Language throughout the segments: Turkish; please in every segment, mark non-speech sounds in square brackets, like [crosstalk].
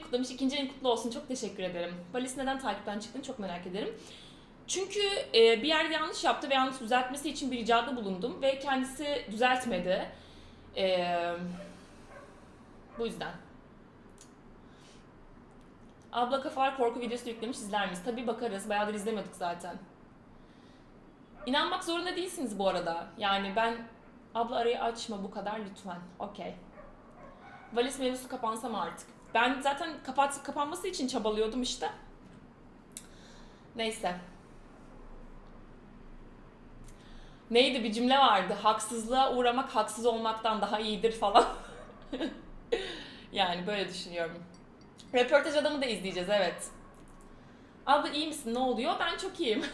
kutlamış. İkinci ayın kutlu olsun. Çok teşekkür ederim. Valis neden takipten çıktın çok merak ederim. Çünkü e, bir yerde yanlış yaptı ve yanlış düzeltmesi için bir ricada bulundum ve kendisi düzeltmedi. E, bu yüzden. Abla Kafar korku videosu yüklemiş izler miyiz? Tabii bakarız. Bayağıdır izlemiyorduk zaten. İnanmak zorunda değilsiniz bu arada. Yani ben abla arayı açma bu kadar lütfen. Okey. Valiz mevzusu kapansa mı artık? Ben zaten kapat kapanması için çabalıyordum işte. Neyse. Neydi bir cümle vardı. Haksızlığa uğramak haksız olmaktan daha iyidir falan. [laughs] yani böyle düşünüyorum. Röportaj adamı da izleyeceğiz evet. Abla iyi misin? Ne oluyor? Ben çok iyiyim.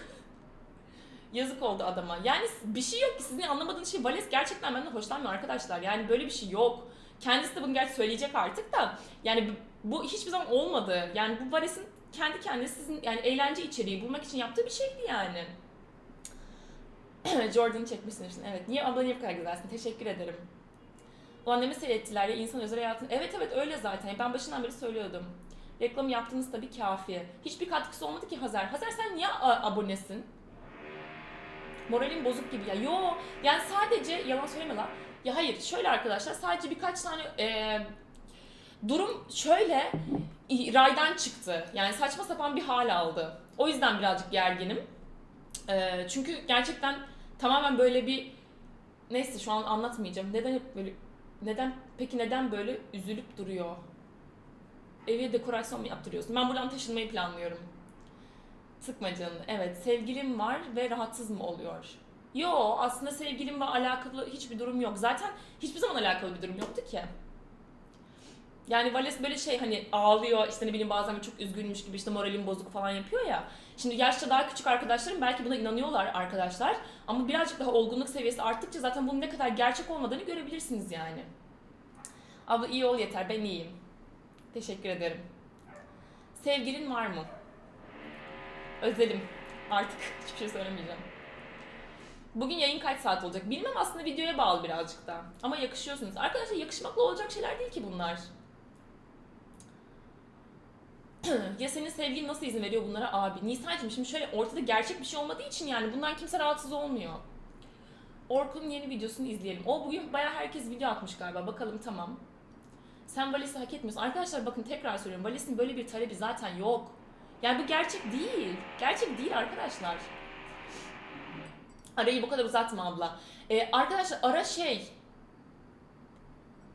[laughs] Yazık oldu adama. Yani bir şey yok ki sizin anlamadığınız şey Vales gerçekten benden hoşlanmıyor arkadaşlar. Yani böyle bir şey yok. Kendisi de bunu gerçi söyleyecek artık da. Yani bu- hiçbir zaman olmadı. Yani bu Vales'in kendi kendine sizin yani eğlence içeriği bulmak için yaptığı bir şeydi yani. [clears throat] Jordan'ı çekmişsin Evet. Niye abla niye bu kadar güzelsin? Teşekkür ederim. O annemi seyrettiler ya insan özel hayatını. Evet evet öyle zaten. Ben başından beri söylüyordum. Reklam yaptığınız tabii kafi. Hiçbir katkısı olmadı ki Hazar. Hazar sen niye abonesin? Moralim bozuk gibi ya. Yo yani sadece yalan söyleme lan. Ya hayır şöyle arkadaşlar sadece birkaç tane e, durum şöyle raydan çıktı. Yani saçma sapan bir hal aldı. O yüzden birazcık gerginim. E, çünkü gerçekten tamamen böyle bir neyse şu an anlatmayacağım. Neden hep böyle neden peki neden böyle üzülüp duruyor? Evi dekorasyon mu yaptırıyorsun? Ben buradan taşınmayı planlıyorum. Sıkma canını. Evet, sevgilim var ve rahatsız mı oluyor? Yo, aslında sevgilimle alakalı hiçbir durum yok. Zaten hiçbir zaman alakalı bir durum yoktu ki. Yani Vales böyle şey hani ağlıyor işte ne bileyim bazen çok üzgünmüş gibi işte moralim bozuk falan yapıyor ya. Şimdi yaşça daha küçük arkadaşlarım belki buna inanıyorlar arkadaşlar. Ama birazcık daha olgunluk seviyesi arttıkça zaten bunun ne kadar gerçek olmadığını görebilirsiniz yani. Abla iyi ol yeter ben iyiyim. Teşekkür ederim. Sevgilin var mı? Özelim. Artık [laughs] hiçbir şey söylemeyeceğim. Bugün yayın kaç saat olacak? Bilmem aslında videoya bağlı birazcık da. Ama yakışıyorsunuz. Arkadaşlar yakışmakla olacak şeyler değil ki bunlar. [clears throat] ya senin sevgilin nasıl izin veriyor bunlara abi? Nisa'cığım şimdi şöyle ortada gerçek bir şey olmadığı için yani bundan kimse rahatsız olmuyor. Orkun'un yeni videosunu izleyelim. O bugün bayağı herkes video atmış galiba. Bakalım tamam. Sen Valis'i hak etmiyorsun. Arkadaşlar bakın tekrar söylüyorum. Valis'in böyle bir talebi zaten yok. Yani bu gerçek değil. Gerçek değil arkadaşlar. Arayı bu kadar uzatma abla. Ee, arkadaşlar ara şey.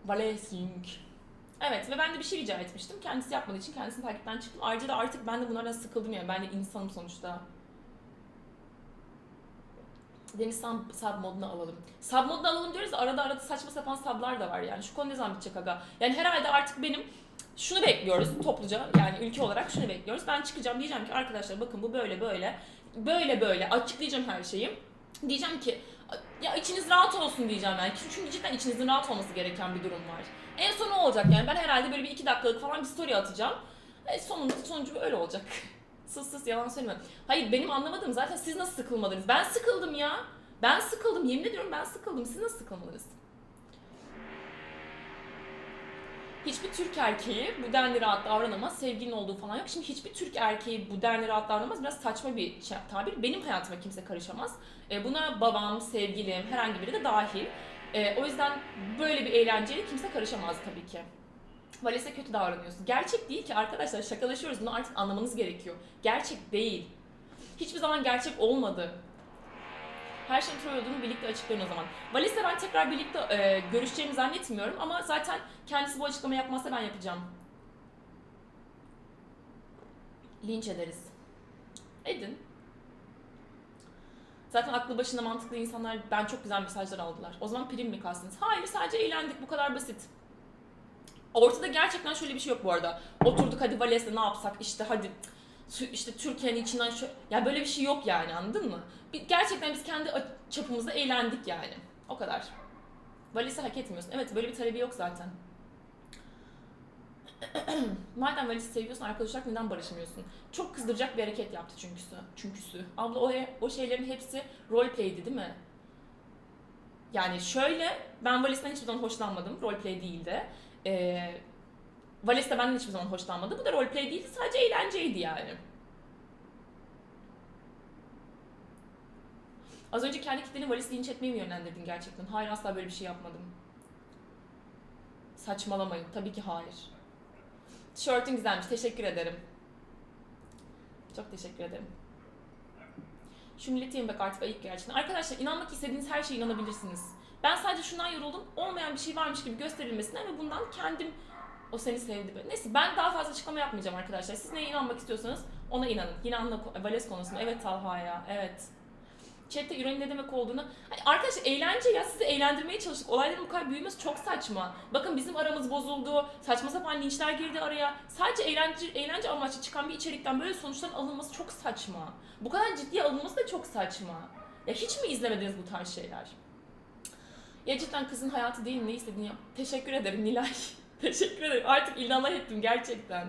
Valesing. Evet ve ben de bir şey rica etmiştim. Kendisi yapmadığı için kendisini takipten çıktım. Ayrıca da artık ben de bunlardan sıkıldım yani. Ben de insanım sonuçta. Deniz sub, sub modunu alalım. Sub modunu alalım diyoruz da arada arada saçma sapan sublar da var yani. Şu konu ne zaman bitecek aga? Yani herhalde artık benim şunu bekliyoruz topluca yani ülke olarak şunu bekliyoruz. Ben çıkacağım diyeceğim ki arkadaşlar bakın bu böyle böyle böyle böyle açıklayacağım her şeyi. Diyeceğim ki ya içiniz rahat olsun diyeceğim yani. Çünkü cidden içinizin rahat olması gereken bir durum var. En son o olacak yani. Ben herhalde böyle bir iki dakikalık falan bir story atacağım. E, sonunda sonucu öyle olacak. [laughs] sus sus yalan söyleme. Hayır benim anlamadığım zaten siz nasıl sıkılmadınız? Ben sıkıldım ya. Ben sıkıldım. Yemin ediyorum ben sıkıldım. Siz nasıl sıkılmadınız? Hiçbir Türk erkeği bu denli rahat davranamaz. Sevgilin olduğu falan yok. Şimdi hiçbir Türk erkeği bu denli rahat davranamaz. Biraz saçma bir şey, tabir. Benim hayatıma kimse karışamaz. E, buna babam, sevgilim, herhangi biri de dahil. E, o yüzden böyle bir eğlenceye kimse karışamaz tabii ki. Vales'e kötü davranıyorsun. Gerçek değil ki arkadaşlar şakalaşıyoruz. Bunu artık anlamanız gerekiyor. Gerçek değil. Hiçbir zaman gerçek olmadı. Her şeyin troll olduğunu birlikte açıklayın o zaman. Vales'le ben tekrar birlikte e, görüşeceğimi zannetmiyorum ama zaten kendisi bu açıklamayı yapmazsa ben yapacağım. Linç ederiz. Edin. Zaten aklı başında mantıklı insanlar ben çok güzel mesajlar aldılar. O zaman prim mi kastınız? Hayır sadece eğlendik bu kadar basit. Ortada gerçekten şöyle bir şey yok bu arada. Oturduk hadi Vales'le ne yapsak işte hadi işte Türkiye'nin içinden şu ya böyle bir şey yok yani anladın mı? Gerçekten biz kendi çapımızda eğlendik yani. O kadar. Vales'i hak etmiyorsun. Evet böyle bir talebi yok zaten. [clears throat] Madem Vales'i seviyorsun arkadaş olarak neden barışmıyorsun? Çok kızdıracak bir hareket yaptı çünküsü. Çünküsü. Abla o, o şeylerin hepsi roleplay'di değil mi? Yani şöyle ben Vales'ten hiçbir zaman hoşlanmadım. Roleplay değildi. Ee, Vales de benden hiçbir zaman hoşlanmadı. Bu da roleplay değildi. Sadece eğlenceydi yani. Az önce kendi kitleni Vales linç etmeye mi yönlendirdin gerçekten? Hayır asla böyle bir şey yapmadım. Saçmalamayın. Tabii ki hayır. Tişörtün güzelmiş. Teşekkür ederim. Çok teşekkür ederim. Şu milleti yemek artık ayıp gerçekten. Arkadaşlar inanmak istediğiniz her şeye inanabilirsiniz. Ben sadece şundan yoruldum. Olmayan bir şey varmış gibi gösterilmesinden ve bundan kendim o seni sevdi. Neyse ben daha fazla açıklama yapmayacağım arkadaşlar. Siz neye inanmak istiyorsanız ona inanın. Yine anla Vales konusunda. Evet Talha ya. Evet. Chat'te ironik ne demek olduğunu. Hani arkadaşlar eğlence ya sizi eğlendirmeye çalıştık. Olayların bu kadar büyümesi çok saçma. Bakın bizim aramız bozuldu. Saçma sapan linçler girdi araya. Sadece eğlence, eğlence amaçlı çıkan bir içerikten böyle sonuçların alınması çok saçma. Bu kadar ciddiye alınması da çok saçma. Ya hiç mi izlemediniz bu tarz şeyler? Ya cidden kızın hayatı değil ne istediğini yap. Teşekkür ederim Nilay. [laughs] Teşekkür ederim. Artık illallah ettim gerçekten.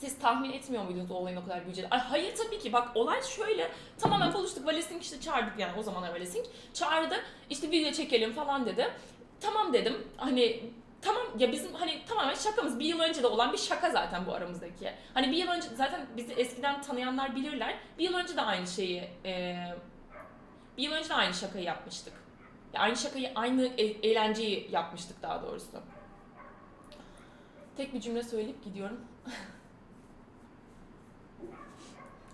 Siz tahmin etmiyor muydunuz o olayın o kadar büyüyeceğini? Ay hayır tabii ki. Bak olay şöyle. Tamamen buluştuk. Valesink işte çağırdık yani o zamanlar Valesink. Çağırdı. İşte video çekelim falan dedi. Tamam dedim. Hani tamam ya bizim hani tamamen şakamız. Bir yıl önce de olan bir şaka zaten bu aramızdaki. Hani bir yıl önce zaten bizi eskiden tanıyanlar bilirler. Bir yıl önce de aynı şeyi e, bir yıl önce de aynı şakayı yapmıştık. Aynı şakayı, aynı e- eğlenceyi yapmıştık daha doğrusu. Tek bir cümle söyleyip gidiyorum. [laughs]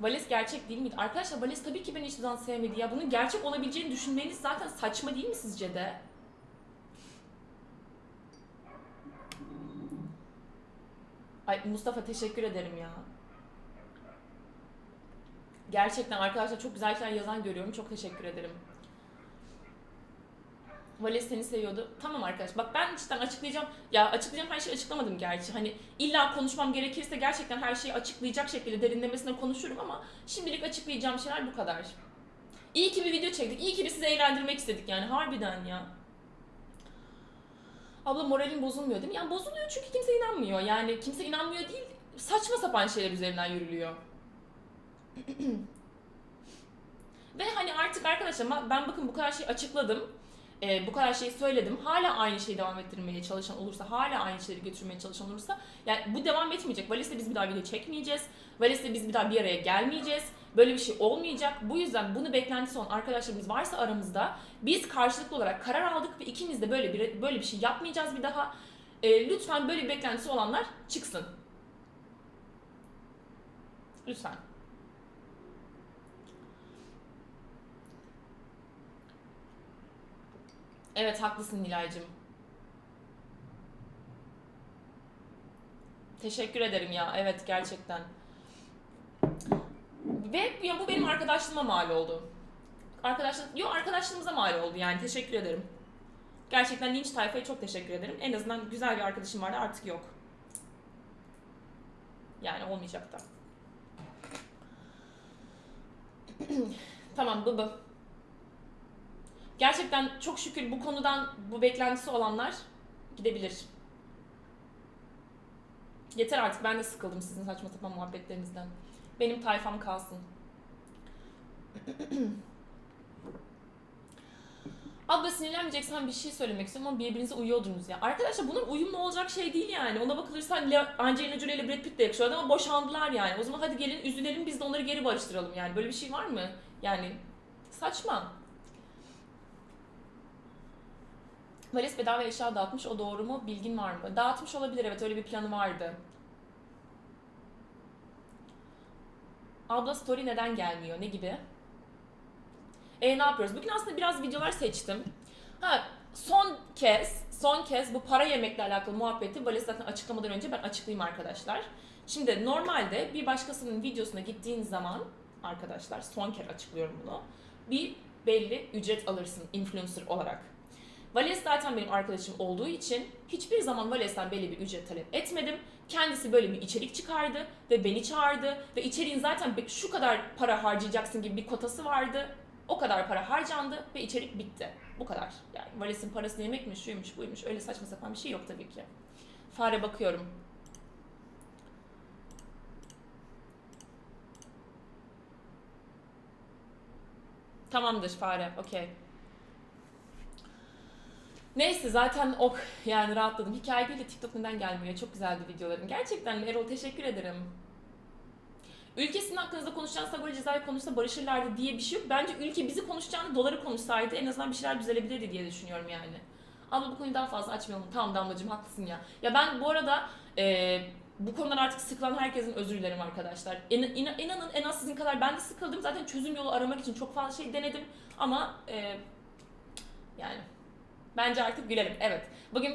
Vales gerçek değil miydi? Arkadaşlar Vales tabii ki beni hiçbir zaman sevmedi ya. Bunun gerçek olabileceğini düşünmeniz zaten saçma değil mi sizce de? Ay Mustafa teşekkür ederim ya. Gerçekten arkadaşlar çok güzel şeyler yazan görüyorum. Çok teşekkür ederim. Vales seni seviyordu. Tamam arkadaş bak ben cidden açıklayacağım. Ya açıklayacağım her şeyi açıklamadım gerçi. Hani illa konuşmam gerekirse gerçekten her şeyi açıklayacak şekilde derinlemesine konuşurum ama şimdilik açıklayacağım şeyler bu kadar. İyi ki bir video çektik. İyi ki bir sizi eğlendirmek istedik yani harbiden ya. Abla moralin bozulmuyor değil mi? Yani bozuluyor çünkü kimse inanmıyor. Yani kimse inanmıyor değil. Saçma sapan şeyler üzerinden yürülüyor. [clears throat] Ve hani artık arkadaşlar ben- bakın bu kadar şey açıkladım. Ee, bu kadar şeyi söyledim. Hala aynı şeyi devam ettirmeye çalışan olursa, hala aynı şeyleri götürmeye çalışan olursa yani bu devam etmeyecek. Valis'le biz bir daha video çekmeyeceğiz. Valis'le biz bir daha bir araya gelmeyeceğiz. Böyle bir şey olmayacak. Bu yüzden bunu beklentisi olan arkadaşlarımız varsa aramızda biz karşılıklı olarak karar aldık ve ikimiz de böyle bir böyle bir şey yapmayacağız bir daha. Ee, lütfen böyle bir beklentisi olanlar çıksın. Lütfen. Evet haklısın Nilay'cığım. Teşekkür ederim ya. Evet gerçekten. Ve ya bu benim arkadaşlığıma mal oldu. Arkadaşlık, yok arkadaşlığımıza mal oldu yani. Teşekkür ederim. Gerçekten linç tayfaya çok teşekkür ederim. En azından güzel bir arkadaşım vardı artık yok. Yani olmayacak da. [clears throat] tamam bıbı. Gerçekten çok şükür bu konudan bu beklentisi olanlar gidebilir. Yeter artık ben de sıkıldım sizin saçma sapan muhabbetlerinizden. Benim tayfam kalsın. [clears throat] Abla sinirlenmeyeceksen bir şey söylemek istiyorum ama birbirinize uyuyordunuz ya. Arkadaşlar bunun uyumlu olacak şey değil yani. Ona bakılırsa Le- Angelina Jolie ile Brad Pitt de yakışıyordu ama boşandılar yani. O zaman hadi gelin üzülelim biz de onları geri barıştıralım yani. Böyle bir şey var mı? Yani saçma. Vales bedava eşya dağıtmış. O doğru mu? Bilgin var mı? Dağıtmış olabilir evet. Öyle bir planı vardı. Abla story neden gelmiyor? Ne gibi? E ne yapıyoruz? Bugün aslında biraz videolar seçtim. Ha son kez, son kez bu para yemekle alakalı muhabbeti Vales zaten açıklamadan önce ben açıklayayım arkadaşlar. Şimdi normalde bir başkasının videosuna gittiğin zaman arkadaşlar son kere açıklıyorum bunu. Bir belli ücret alırsın influencer olarak. Vales zaten benim arkadaşım olduğu için hiçbir zaman Vales'ten belli bir ücret talep etmedim. Kendisi böyle bir içerik çıkardı ve beni çağırdı ve içeriğin zaten şu kadar para harcayacaksın gibi bir kotası vardı. O kadar para harcandı ve içerik bitti. Bu kadar. Yani Vales'in parasını yemek mi, şuymuş, buymuş öyle saçma sapan bir şey yok tabii ki. Fare bakıyorum. Tamamdır fare, okey. Neyse zaten ok yani rahatladım. Hikaye değil de TikTok neden gelmiyor? Çok güzeldi videoların. Gerçekten? Erol teşekkür ederim. Ülkesinin hakkınızda konuşacağınız böyle cezayı konuşsa barışırlardı diye bir şey yok. Bence ülke bizi konuşacağını doları konuşsaydı en azından bir şeyler düzelebilirdi diye düşünüyorum yani. Ama bu konuyu daha fazla açmayalım. Tamam Damlacığım haklısın ya. Ya ben bu arada e, bu konudan artık sıkılan herkesin özür dilerim arkadaşlar. İn, in- inanın en az sizin kadar ben de sıkıldım. Zaten çözüm yolu aramak için çok fazla şey denedim. Ama e, yani bence artık gülelim. Evet. Bugün bir